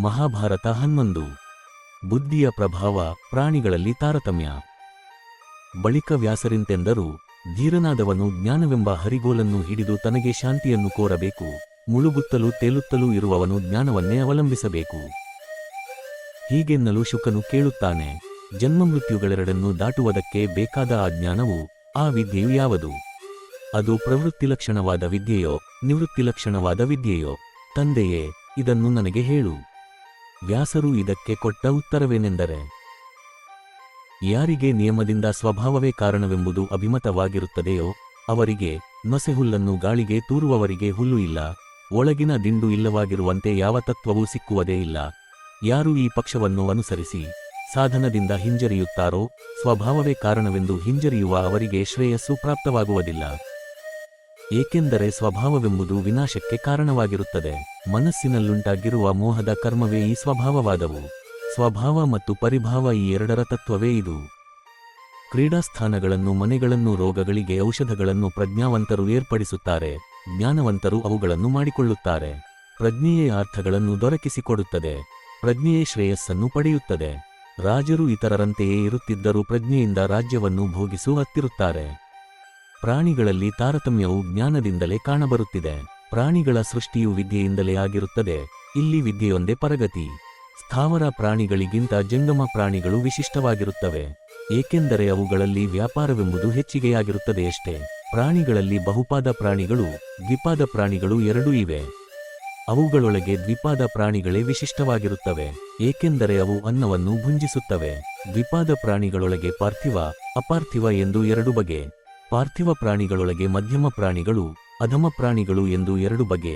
ಮಹಾಭಾರತ ಹನ್ನೊಂದು. ಬುದ್ಧಿಯ ಪ್ರಭಾವ ಪ್ರಾಣಿಗಳಲ್ಲಿ ತಾರತಮ್ಯ. ಬಳಿಕ ವ್ಯಾಸರಿಂತೆಂದರು ಧೀರನಾದವನು ಜ್ಞಾನವೆಂಬ ಹರಿಗೋಲನ್ನು ಹಿಡಿದು ತನಗೆ ಶಾಂತಿಯನ್ನು ಕೋರಬೇಕು, ಮುಳುಗುತ್ತಲೂ ತೇಲುತ್ತಲೂ ಇರುವವನು ಜ್ಞಾನವನ್ನೇ ಅವಲಂಬಿಸಬೇಕು. ಹೀಗೆನ್ನಲು ಶುಕನು ಕೇಳುತ್ತಾನೆ ಜನ್ಮಮೃತ್ಯುಗಳೆರಡನ್ನು ದಾಟುವುದಕ್ಕೆ ಬೇಕಾದ ಆ ಜ್ಞಾನವು, ಆ ವಿದ್ಯೆಯು ಯಾವುದು? ಅದು ಪ್ರವೃತ್ತಿಲಕ್ಷಣವಾದ ವಿದ್ಯೆಯೋ, ನಿವೃತ್ತಿ ಲಕ್ಷಣವಾದ ವಿದ್ಯೆಯೋ? ತಂದೆಯೇ, ಇದನ್ನು ನನಗೆ ಹೇಳು. ವ್ಯಾಸರು ಇದಕ್ಕೆ ಕೊಟ್ಟ ಉತ್ತರವೇನೆಂದರೆ, ಯಾರಿಗೆ ನಿಯಮದಿಂದ ಸ್ವಭಾವವೇ ಕಾರಣವೆಂಬುದು ಅಭಿಮತವಾಗಿರುತ್ತದೆಯೋ ಅವರಿಗೆ ನೊಸೆಹುಲ್ಲನ್ನು ಗಾಳಿಗೆ ತೂರುವವರಿಗೆ ಹುಲ್ಲು ಇಲ್ಲ, ಒಳಗಿನ ದಿಂಡು ಇಲ್ಲವಾಗಿರುವಂತೆ ಯಾವ ತತ್ವವೂ ಸಿಕ್ಕುವುದೇ ಇಲ್ಲ. ಯಾರು ಈ ಪಕ್ಷವನ್ನು ಅನುಸರಿಸಿ ಸಾಧನದಿಂದ ಹಿಂಜರಿಯುತ್ತಾರೋ ಸ್ವಭಾವವೇ ಕಾರಣವೆಂದು ಹಿಂಜರಿಯುವ ಅವರಿಗೆ ಶ್ರೇಯಸ್ಸು ಪ್ರಾಪ್ತವಾಗುವುದಿಲ್ಲ. ಏಕೆಂದರೆ ಸ್ವಭಾವವೆಂಬುದು ವಿನಾಶಕ್ಕೆ ಕಾರಣವಾಗಿರುತ್ತದೆ. ಮನಸ್ಸಿನಲ್ಲುಂಟಾಗಿರುವ ಮೋಹದ ಕರ್ಮವೇ ಈ ಸ್ವಭಾವವಾದವು. ಸ್ವಭಾವ ಮತ್ತು ಪರಿಭಾವ ಈ ಎರಡರ ತತ್ವವೇ ಇದು. ಕ್ರೀಡಾಸ್ಥಾನಗಳನ್ನು ಮನೆಗಳನ್ನು ರೋಗಗಳಿಗೆ ಔಷಧಗಳನ್ನು ಪ್ರಜ್ಞಾವಂತರು ಏರ್ಪಡಿಸುತ್ತಾರೆ. ಜ್ಞಾನವಂತರು ಅವುಗಳನ್ನು ಮಾಡಿಕೊಳ್ಳುತ್ತಾರೆ. ಪ್ರಜ್ಞೆಯೇ ಅರ್ಥಗಳನ್ನು ದೊರಕಿಸಿಕೊಡುತ್ತದೆ. ಪ್ರಜ್ಞೆಯೇ ಶ್ರೇಯಸ್ಸನ್ನು ಪಡೆಯುತ್ತದೆ. ರಾಜರು ಇತರರಂತೆಯೇ ಇರುತ್ತಿದ್ದರೂ ಪ್ರಜ್ಞೆಯಿಂದ ರಾಜ್ಯವನ್ನು ಭೋಗಿಸು ಹತ್ತಿರುತ್ತಾರೆ. ಪ್ರಾಣಿಗಳಲ್ಲಿ ತಾರತಮ್ಯವು ಜ್ಞಾನದಿಂದಲೇ ಕಾಣಬರುತ್ತಿದೆ. ಪ್ರಾಣಿಗಳ ಸೃಷ್ಟಿಯು ವಿದ್ಯೆಯಿಂದಲೇ ಆಗಿರುತ್ತದೆ. ಇಲ್ಲಿ ವಿದ್ಯೆಯೊಂದೇ ಪರಗತಿ. ಸ್ಥಾವರ ಪ್ರಾಣಿಗಳಿಗಿಂತ ಜಂಗಮ ಪ್ರಾಣಿಗಳು ವಿಶಿಷ್ಟವಾಗಿರುತ್ತವೆ. ಏಕೆಂದರೆ ಅವುಗಳಲ್ಲಿ ವ್ಯಾಪಾರವೆಂಬುದು ಹೆಚ್ಚಿಗೆಯಾಗಿರುತ್ತದೆಯಷ್ಟೇ ಪ್ರಾಣಿಗಳಲ್ಲಿ ಬಹುಪಾದ ಪ್ರಾಣಿಗಳು, ದ್ವಿಪಾದ ಪ್ರಾಣಿಗಳು ಎರಡೂ ಇವೆ. ಅವುಗಳೊಳಗೆ ದ್ವಿಪಾದ ಪ್ರಾಣಿಗಳೇ ವಿಶಿಷ್ಟವಾಗಿರುತ್ತವೆ. ಏಕೆಂದರೆ ಅವು ಅನ್ನವನ್ನು ಭುಂಜಿಸುತ್ತವೆ. ದ್ವಿಪಾದ ಪ್ರಾಣಿಗಳೊಳಗೆ ಪಾರ್ಥಿವ, ಅಪಾರ್ಥಿವ ಎಂದು ಎರಡು ಬಗೆ. ಪಾರ್ಥಿವ ಪ್ರಾಣಿಗಳೊಳಗೆ ಮಧ್ಯಮ ಪ್ರಾಣಿಗಳು, ಅಧಮ ಪ್ರಾಣಿಗಳು ಎಂದು ಎರಡು ಬಗೆ,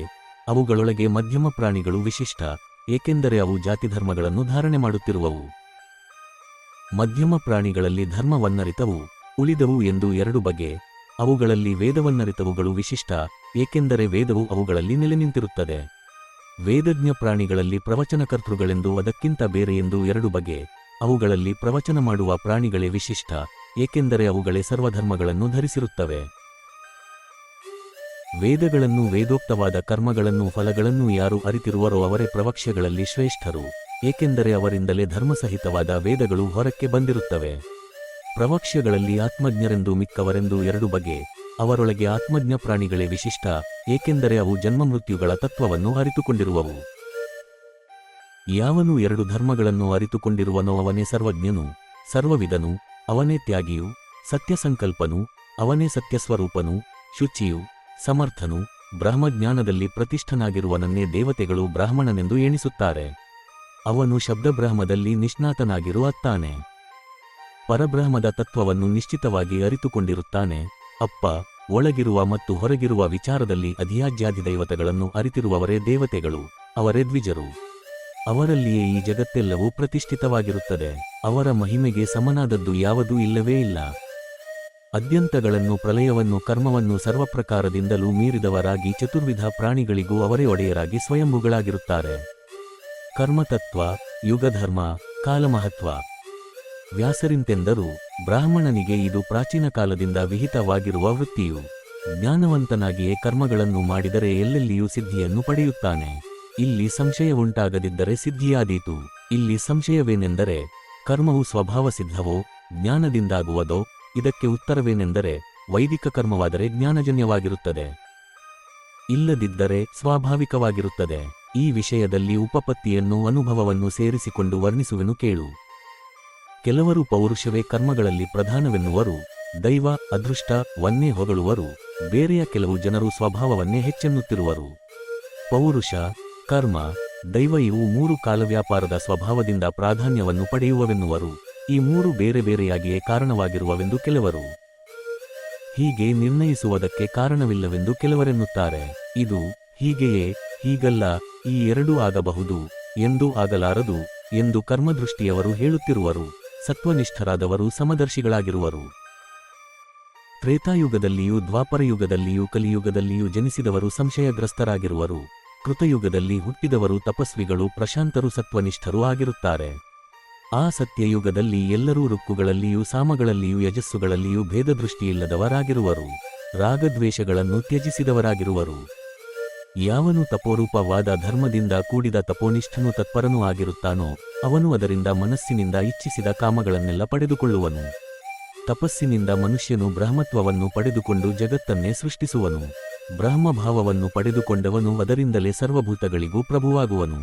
ಅವುಗಳೊಳಗೆ ಮಧ್ಯಮ ಪ್ರಾಣಿಗಳು ವಿಶಿಷ್ಟ, ಏಕೆಂದರೆ ಅವು ಜಾತಿಧರ್ಮಗಳನ್ನು ಧಾರಣೆ ಮಾಡುತ್ತಿರುವವು. ಮಧ್ಯಮ ಪ್ರಾಣಿಗಳಲ್ಲಿ ಧರ್ಮವನ್ನರಿತವು, ಉಳಿದವು ಎಂದು ಎರಡು ಬಗೆ, ಅವುಗಳಲ್ಲಿ ವೇದವನ್ನರಿತವುಗಳು ವಿಶಿಷ್ಟ, ಏಕೆಂದರೆ ವೇದವು ಅವುಗಳಲ್ಲಿ ನೆಲೆ ನಿಂತಿರುತ್ತದೆ ವೇದಜ್ಞ ಪ್ರಾಣಿಗಳಲ್ಲಿ ಪ್ರವಚನಕರ್ತೃಗಳೆಂದು ಅದಕ್ಕಿಂತ ಬೇರೆ ಎಂದು ಎರಡು ಬಗೆ, ಅವುಗಳಲ್ಲಿ ಪ್ರವಚನ ಮಾಡುವ ಪ್ರಾಣಿಗಳೇ ವಿಶಿಷ್ಟ. ಏಕೆಂದರೆ ಅವುಗಳೇ ಸರ್ವಧರ್ಮಗಳನ್ನು ಧರಿಸಿರುತ್ತವೆ. ವೇದಗಳನ್ನು ವೇದೋಕ್ತವಾದ ಕರ್ಮಗಳನ್ನು ಫಲಗಳನ್ನು ಯಾರು ಅರಿತಿರುವರೋ ಅವರೇ ಪ್ರವಕ್ಷ್ಯಗಳಲ್ಲಿ ಶ್ರೇಷ್ಠರು, ಏಕೆಂದರೆ ಅವರಿಂದಲೇ ಧರ್ಮಸಹಿತವಾದ ವೇದಗಳು ಹೊರಕ್ಕೆ ಬಂದಿರುತ್ತವೆ. ಪ್ರವಕ್ಷ್ಯಗಳಲ್ಲಿ ಆತ್ಮಜ್ಞರೆಂದು ಮಿಕ್ಕವರೆಂದು ಎರಡು ಬಗೆ, ಅವರೊಳಗೆ ಆತ್ಮಜ್ಞ ಪ್ರಾಣಿಗಳೇ ವಿಶಿಷ್ಟ, ಏಕೆಂದರೆ ಅವು ಜನ್ಮಮೃತ್ಯುಗಳ ತತ್ವವನ್ನು ಅರಿತುಕೊಂಡಿರುವವು. ಯಾವನು ಎರಡು ಧರ್ಮಗಳನ್ನು ಅರಿತುಕೊಂಡಿರುವನೋ ಅವನೇ ಸರ್ವಜ್ಞನು, ಸರ್ವವಿದನು ಅವನೇ ತ್ಯಾಗಿಯು, ಸತ್ಯಸಂಕಲ್ಪನು, ಅವನೇ ಸತ್ಯಸ್ವರೂಪನು, ಶುಚಿಯು, ಸಮರ್ಥನು, ಬ್ರಹ್ಮಜ್ಞಾನದಲ್ಲಿ ಪ್ರತಿಷ್ಠನಾಗಿರುವನನ್ನೇ ದೇವತೆಗಳು ಬ್ರಾಹ್ಮಣನೆಂದು ಎಣಿಸುತ್ತಾರೆ. ಅವನು ಶಬ್ದಬ್ರಹ್ಮದಲ್ಲಿ ನಿಷ್ಣಾತನಾಗಿರುವತ್ತಾನೆ ಪರಬ್ರಹ್ಮದ ತತ್ವವನ್ನು ನಿಶ್ಚಿತವಾಗಿ ಅರಿತುಕೊಂಡಿರುತ್ತಾನೆ. ಅಪ್ಪ, ಒಳಗಿರುವ ಮತ್ತು ಹೊರಗಿರುವ ವಿಚಾರದಲ್ಲಿ ಅಧಿಯಾಜ್ಯಾಧಿದೈವತಗಳನ್ನು ಅರಿತಿರುವವರೇ ದೇವತೆಗಳು, ಅವರೇ ದ್ವಿಜರು. ಅವರಲ್ಲಿಯೇ ಈ ಜಗತ್ತೆಲ್ಲವೂ ಪ್ರತಿಷ್ಠಿತವಾಗಿರುತ್ತದೆ. ಅವರ ಮಹಿಮೆಗೆ ಸಮನಾದದ್ದು ಯಾವುದೂ ಇಲ್ಲವೇ ಇಲ್ಲ. ಅದ್ಯಂತಗಳನ್ನು ಪ್ರಲಯವನ್ನು ಕರ್ಮವನ್ನು ಸರ್ವಪ್ರಕಾರದಿಂದಲೂ ಮೀರಿದವರಾಗಿ ಚತುರ್ವಿಧ ಪ್ರಾಣಿಗಳಿಗೂ ಅವರೇ ಒಡೆಯರಾಗಿ ಸ್ವಯಂಭುಗಳಾಗಿರುತ್ತಾರೆ. ಕರ್ಮತತ್ವ, ಯುಗಧರ್ಮ, ಕಾಲಮಹತ್ವ. ವ್ಯಾಸರಿಂತೆಂದರೂ ಬ್ರಾಹ್ಮಣನಿಗೆ ಇದು ಪ್ರಾಚೀನ ಕಾಲದಿಂದ ವಿಹಿತವಾಗಿರುವ ವೃತ್ತಿಯು. ಜ್ಞಾನವಂತನಾಗಿಯೇ ಕರ್ಮಗಳನ್ನು ಮಾಡಿದರೆ ಎಲ್ಲೆಲ್ಲಿಯೂ ಸಿದ್ಧಿಯನ್ನು ಪಡೆಯುತ್ತಾನೆ. ಇಲ್ಲಿ ಸಂಶಯವುಂಟಾಗದಿದ್ದರೆ ಸಿದ್ಧಿಯಾದೀತು. ಇಲ್ಲಿ ಸಂಶಯವೇನೆಂದರೆ, ಕರ್ಮವು ಸ್ವಭಾವ ಸಿದ್ಧವೋ ಜ್ಞಾನದಿಂದಾಗುವುದೋ, ಇದಕ್ಕೆ ಉತ್ತರವೇನೆಂದರೆ, ವೈದಿಕ ಕರ್ಮವಾದರೆ ಜ್ಞಾನಜನ್ಯವಾಗಿರುತ್ತದೆ. ಇಲ್ಲದಿದ್ದರೆ ಸ್ವಾಭಾವಿಕವಾಗಿರುತ್ತದೆ. ಈ ವಿಷಯದಲ್ಲಿ ಉಪಪತ್ತಿಯನ್ನು ಅನುಭವವನ್ನು ಸೇರಿಸಿಕೊಂಡು ವರ್ಣಿಸುವೆನು ಕೇಳು. ಕೆಲವರು ಪೌರುಷವೇ ಕರ್ಮಗಳಲ್ಲಿ ಪ್ರಧಾನವೆನ್ನುವರು, ದೈವ, ಅದೃಷ್ಟ, ವನ್ನೇ ಹೊಗಳುವರು, ಬೇರೆಯ ಕೆಲವು ಜನರು ಸ್ವಭಾವವನ್ನೇ ಹೆಚ್ಚೆನ್ನುತ್ತಿರುವರು. ಪೌರುಷ ಕರ್ಮ, ದೈವ ಇವು ಮೂರು ಕಾಲವ್ಯಾಪಾರದ ಸ್ವಭಾವದಿಂದ ಪ್ರಾಧಾನ್ಯವನ್ನು ಪಡೆಯುವವೆನ್ನುವರು. ಈ ಮೂರು ಬೇರೆ ಬೇರೆಯಾಗಿಯೇ ಕಾರಣವಾಗಿರುವವೆಂದು ಕೆಲವರು. ಹೀಗೆ ನಿರ್ಣಯಿಸುವುದಕ್ಕೆ ಕಾರಣವಿಲ್ಲವೆಂದು ಕೆಲವರೆನ್ನುತ್ತಾರೆ. ಇದು ಹೀಗೆಯೇ, ಹೀಗಲ್ಲ, ಈ ಎರಡೂ ಆಗಬಹುದು, ಎಂದೂ ಆಗಲಾರದು, ಎಂದು ಕರ್ಮದೃಷ್ಟಿಯವರು ಹೇಳುತ್ತಿರುವರು. ಸತ್ವನಿಷ್ಠರಾದವರು ಸಮದರ್ಶಿಗಳಾಗಿರುವರು. ತ್ರೇತಾಯುಗದಲ್ಲಿಯೂ ದ್ವಾಪರಯುಗದಲ್ಲಿಯೂ ಕಲಿಯುಗದಲ್ಲಿಯೂ ಜನಿಸಿದವರು ಸಂಶಯಗ್ರಸ್ತರಾಗಿರುವರು. ಕೃತಯುಗದಲ್ಲಿ ಹುಟ್ಟಿದವರು ತಪಸ್ವಿಗಳು ಪ್ರಶಾಂತರು ಸತ್ವನಿಷ್ಠರೂ ಆಗಿರುತ್ತಾರೆ. ಆ ಸತ್ಯಯುಗದಲ್ಲಿ ಎಲ್ಲರೂ ರುಕ್ಕುಗಳಲ್ಲಿಯೂ ಸಾಮಗಳಲ್ಲಿಯೂ ಯಜಸ್ಸುಗಳಲ್ಲಿಯೂ ಭೇದದೃಷ್ಟಿಯಿಲ್ಲದವರಾಗಿರುವರು. ರಾಗದ್ವೇಷಗಳನ್ನು ತ್ಯಜಿಸಿದವರಾಗಿರುವರು. ಯಾವನು ತಪೋರೂಪವಾದ ಧರ್ಮದಿಂದ ಕೂಡಿದ ತಪೋನಿಷ್ಠನೂ ತತ್ಪರನೂ ಆಗಿರುತ್ತಾನೋ, ಅವನು ಅದರಿಂದ ಮನಸ್ಸಿನಿಂದ ಇಚ್ಛಿಸಿದ ಕಾಮಗಳನ್ನೆಲ್ಲ ಪಡೆದುಕೊಳ್ಳುವನು. ತಪಸ್ಸಿನಿಂದ ಮನುಷ್ಯನು ಬ್ರಹ್ಮತ್ವವನ್ನು ಪಡೆದುಕೊಂಡು ಜಗತ್ತನ್ನೇ ಸೃಷ್ಟಿಸುವನು. ಬ್ರಹ್ಮಭಾವವನ್ನು ಪಡೆದುಕೊಂಡವನು ಅದರಿಂದಲೇ ಸರ್ವಭೂತಗಳಿಗೂ ಪ್ರಭುವಾಗುವನು.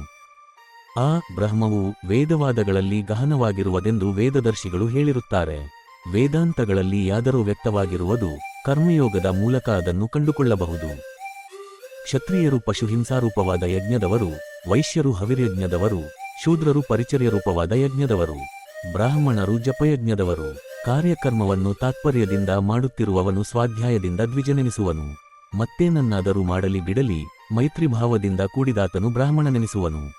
ಆ ಬ್ರಹ್ಮವು ವೇದವಾದಗಳಲ್ಲಿ ಗಹನವಾಗಿರುವುದೆಂದು ವೇದದರ್ಶಿಗಳು ಹೇಳಿರುತ್ತಾರೆ. ವೇದಾಂತಗಳಲ್ಲಿ ಯಾದರೂ ವ್ಯಕ್ತವಾಗಿರುವುದು ಕರ್ಮಯೋಗದ ಮೂಲಕ ಅದನ್ನು ಕಂಡುಕೊಳ್ಳಬಹುದು. ಕ್ಷತ್ರಿಯರು ಪಶುಹಿಂಸಾರೂಪವಾದ ಯಜ್ಞದವರು, ವೈಶ್ಯರು ಹವಿರ್ಯಜ್ಞದವರು, ಶೂದ್ರರು ಪರಿಚರ್ಯರೂಪವಾದ ಯಜ್ಞದವರು, ಬ್ರಾಹ್ಮಣರು ಜಪಯಜ್ಞದವರು, ಕಾರ್ಯಕರ್ಮವನ್ನು ತಾತ್ಪರ್ಯದಿಂದ ಮಾಡುತ್ತಿರುವವನು ಸ್ವಾಧ್ಯಾಯದಿಂದ ದ್ವಿಜನೆನಿಸುವನು. ಮತ್ತೇನನ್ನಾದರೂ ಮಾಡಲಿ ಬಿಡಲಿ ಮೈತ್ರಿಭಾವದಿಂದ ಕೂಡಿದಾತನು ಬ್ರಾಹ್ಮಣನೆನಿಸುವನು.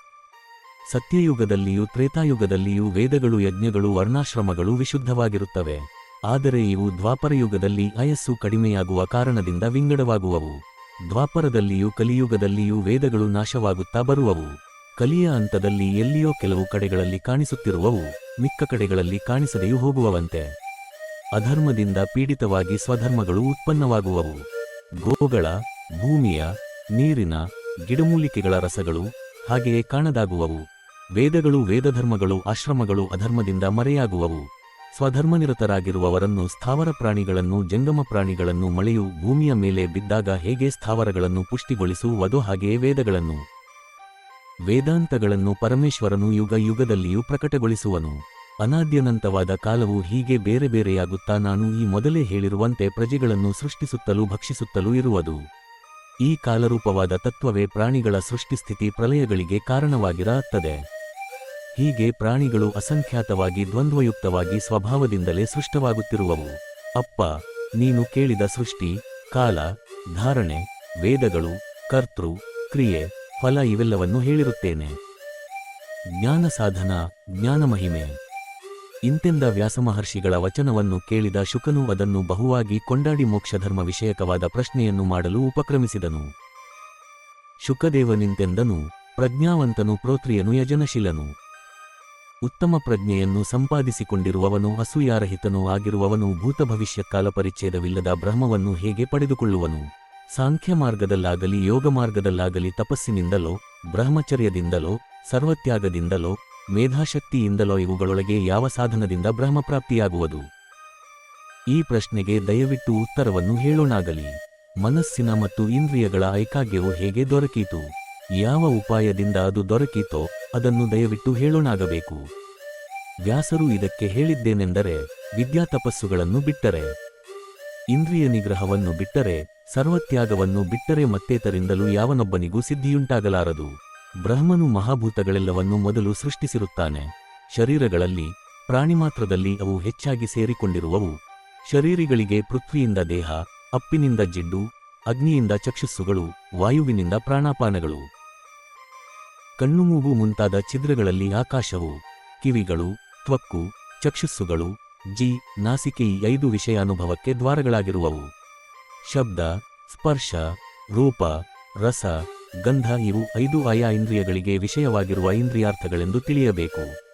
ಸತ್ಯಯುಗದಲ್ಲಿಯೂ ತ್ರೇತಾಯುಗದಲ್ಲಿಯೂ ವೇದಗಳು, ಯಜ್ಞಗಳು, ವರ್ಣಾಶ್ರಮಗಳು ವಿಶುದ್ಧವಾಗಿರುತ್ತವೆ. ಆದರೆ ಇವು ದ್ವಾಪರಯುಗದಲ್ಲಿ ಅಯಸ್ಸು ಕಡಿಮೆಯಾಗುವ ಕಾರಣದಿಂದ ವಿಂಗಡವಾಗುವವು. ದ್ವಾಪರದಲ್ಲಿಯೂ ಕಲಿಯುಗದಲ್ಲಿಯೂ ವೇದಗಳು ನಾಶವಾಗುತ್ತಾ ಬರುವವು. ಕಲಿಯ ಹಂತದಲ್ಲಿ ಎಲ್ಲಿಯೋ ಕೆಲವು ಕಡೆಗಳಲ್ಲಿ ಕಾಣಿಸುತ್ತಿರುವವು, ಮಿಕ್ಕ ಕಡೆಗಳಲ್ಲಿ ಕಾಣಿಸದೆಯೂ ಹೋಗುವವಂತೆ. ಅಧರ್ಮದಿಂದ ಪೀಡಿತವಾಗಿ ಸ್ವಧರ್ಮಗಳು ಉತ್ಪನ್ನವಾಗುವವು. ಗೋಗಳ, ಭೂಮಿಯ, ನೀರಿನ, ಗಿಡಮೂಲಿಕೆಗಳ ರಸಗಳು ಹಾಗೆಯೇ ಕಾಣದಾಗುವವು. ವೇದಗಳು, ವೇದಧರ್ಮಗಳು, ಆಶ್ರಮಗಳು ಅಧರ್ಮದಿಂದ ಮರೆಯಾಗುವವು. ಸ್ವಧರ್ಮನಿರತರಾಗಿರುವವರನ್ನು ಸ್ಥಾವರ ಪ್ರಾಣಿಗಳನ್ನು, ಜಂಗಮ ಪ್ರಾಣಿಗಳನ್ನು, ಮಳೆಯು ಭೂಮಿಯ ಮೇಲೆ ಬಿದ್ದಾಗ ಹೇಗೆ ಸ್ಥಾವರಗಳನ್ನು ಪುಷ್ಟಿಗೊಳಿಸುವುದೋ ಹಾಗೆಯೇ ವೇದಗಳನ್ನು. ವೇದಾಂತಗಳನ್ನು ಪರಮೇಶ್ವರನು ಯುಗ ಯುಗದಲ್ಲಿಯೂ ಪ್ರಕಟಗೊಳಿಸುವನು. ಅನಾದ್ಯನಂತವಾದ ಕಾಲವು ಹೀಗೆ ಬೇರೆ ಬೇರೆಯಾಗುತ್ತಾ ನಾನು ಈ ಮೊದಲೇ ಹೇಳಿರುವಂತೆ ಪ್ರಜೆಗಳನ್ನು ಸೃಷ್ಟಿಸುತ್ತಲೂ ಭಕ್ಷಿಸುತ್ತಲೂ ಇರುವುದು. ಈ ಕಾಲರೂಪವಾದ ತತ್ವವೇ ಪ್ರಾಣಿಗಳ ಸೃಷ್ಟಿಸ್ಥಿತಿ ಪ್ರಲಯಗಳಿಗೆ ಕಾರಣವಾಗಿರತ್ತದೆ. ಹೀಗೆ ಪ್ರಾಣಿಗಳು ಅಸಂಖ್ಯಾತವಾಗಿ ದ್ವಂದ್ವಯುಕ್ತವಾಗಿ ಸ್ವಭಾವದಿಂದಲೇ ಸೃಷ್ಟವಾಗುತ್ತಿರುವವು. ಅಪ್ಪ, ನೀನು ಕೇಳಿದ ಸೃಷ್ಟಿ, ಕಾಲ, ಧಾರಣೆ, ವೇದಗಳು, ಕರ್ತೃ, ಕ್ರಿಯೆ, ಫಲ ಇವೆಲ್ಲವನ್ನು ಹೇಳಿರುತ್ತೇನೆ. ಜ್ಞಾನ ಸಾಧನ ಜ್ಞಾನ ಮಹಿಮೆ ಇಂತೆಂದ ವ್ಯಾಸಮಹರ್ಷಿಗಳ ವಚನವನ್ನು ಕೇಳಿದ ಶುಕನು ಅದನ್ನು ಬಹುವಾಗಿ ಕೊಂಡಾಡಿ ಮೋಕ್ಷಧರ್ಮ ವಿಷಯಕವಾದ ಪ್ರಶ್ನೆಯನ್ನು ಮಾಡಲು ಉಪಕ್ರಮಿಸಿದನು. ಶುಕದೇವನಿಂತೆಂದನು ಪ್ರಜ್ಞಾವಂತನು ಪ್ರೋತ್ರಿಯನು ಯಜನಶೀಲನು. ಉತ್ತಮ ಪ್ರಜ್ಞೆಯನ್ನು ಸಂಪಾದಿಸಿಕೊಂಡಿರುವವನು ಅಸೂಯಾರಹಿತನೂ ಆಗಿರುವವನು ಭೂತಭವಿಷ್ಯಕಾಲ ಪರಿಚ್ಛೇದವಿಲ್ಲದ ಬ್ರಹ್ಮವನ್ನು ಹೇಗೆ ಪಡೆದುಕೊಳ್ಳುವನು? ಸಾಂಖ್ಯ ಮಾರ್ಗದಲ್ಲಾಗಲಿ ಯೋಗ ಮಾರ್ಗದಲ್ಲಾಗಲಿ ತಪಸ್ಸಿನಿಂದಲೋ, ಬ್ರಹ್ಮಚರ್ಯದಿಂದಲೋ, ಸರ್ವತ್ಯಾಗದಿಂದಲೋ ಮೇಧಾಶಕ್ತಿಯಿಂದಲೋ ಇವುಗಳೊಳಗೆ ಯಾವ ಸಾಧನದಿಂದ ಬ್ರಹ್ಮಪ್ರಾಪ್ತಿಯಾಗುವುದು? ಈ ಪ್ರಶ್ನೆಗೆ ದಯವಿಟ್ಟು ಉತ್ತರವನ್ನು ಹೇಳೋಣಾಗಲಿ. ಮನಸ್ಸಿನ ಮತ್ತು ಇಂದ್ರಿಯಗಳ ಐಕಾಗ್ಯವು ಹೇಗೆ ದೊರಕೀತು? ಯಾವ ಉಪಾಯದಿಂದ ಅದು ದೊರಕೀತೋ ಅದನ್ನು ದಯವಿಟ್ಟು ಹೇಳೋಣಾಗಬೇಕು. ವ್ಯಾಸರು ಇದಕ್ಕೆ ಹೇಳಿದ್ದೇನೆಂದರೆ ವಿದ್ಯಾತಪಸ್ಸುಗಳನ್ನು ಬಿಟ್ಟರೆ, ಇಂದ್ರಿಯ ನಿಗ್ರಹವನ್ನು ಬಿಟ್ಟರೆ, ಸರ್ವತ್ಯಾಗವನ್ನು ಬಿಟ್ಟರೆ ಮತ್ತೇತರಿಂದಲೂ ಯಾವನೊಬ್ಬನಿಗೂ ಸಿದ್ಧಿಯುಂಟಾಗಲಾರದು. ಬ್ರಹ್ಮನು ಮಹಾಭೂತಗಳೆಲ್ಲವನ್ನು ಮೊದಲು ಸೃಷ್ಟಿಸಿರುತ್ತಾನೆ. ಶರೀರಗಳಲ್ಲಿ, ಪ್ರಾಣಿಮಾತ್ರದಲ್ಲಿ ಅವು ಹೆಚ್ಚಾಗಿ ಸೇರಿಕೊಂಡಿರುವವು. ಶರೀರಿಗಳಿಗೆ ಪೃಥ್ವಿಯಿಂದ ದೇಹ, ಅಪ್ಪಿನಿಂದ ಜಿಡ್ಡು, ಅಗ್ನಿಯಿಂದ ಚಕ್ಷುಸ್ಸುಗಳು, ವಾಯುವಿನಿಂದ ಪ್ರಾಣಾಪಾನಗಳು. ಕಣ್ಣು ಮೂಗು ಮುಂತಾದ ಛಿದ್ರಗಳಲ್ಲಿ ಆಕಾಶವು, ಕಿವಿಗಳು, ತ್ವಕ್ಕು, ಚಕ್ಷುಸ್ಸುಗಳು, ಜಿ, ನಾಸಿಕೆ ಈ ಐದು ವಿಷಯಾನುಭವಕ್ಕೆ ದ್ವಾರಗಳಾಗಿರುವವು. ಶಬ್ದ, ಸ್ಪರ್ಶ, ರೂಪ, ರಸ ಗಂಧ ಇವು ಐದು ಆಯಾ ಇಂದ್ರಿಯಗಳಿಗೆ ವಿಷಯವಾಗಿರುವ ಇಂದ್ರಿಯಾರ್ಥಗಳೆಂದು ತಿಳಿಯಬೇಕು.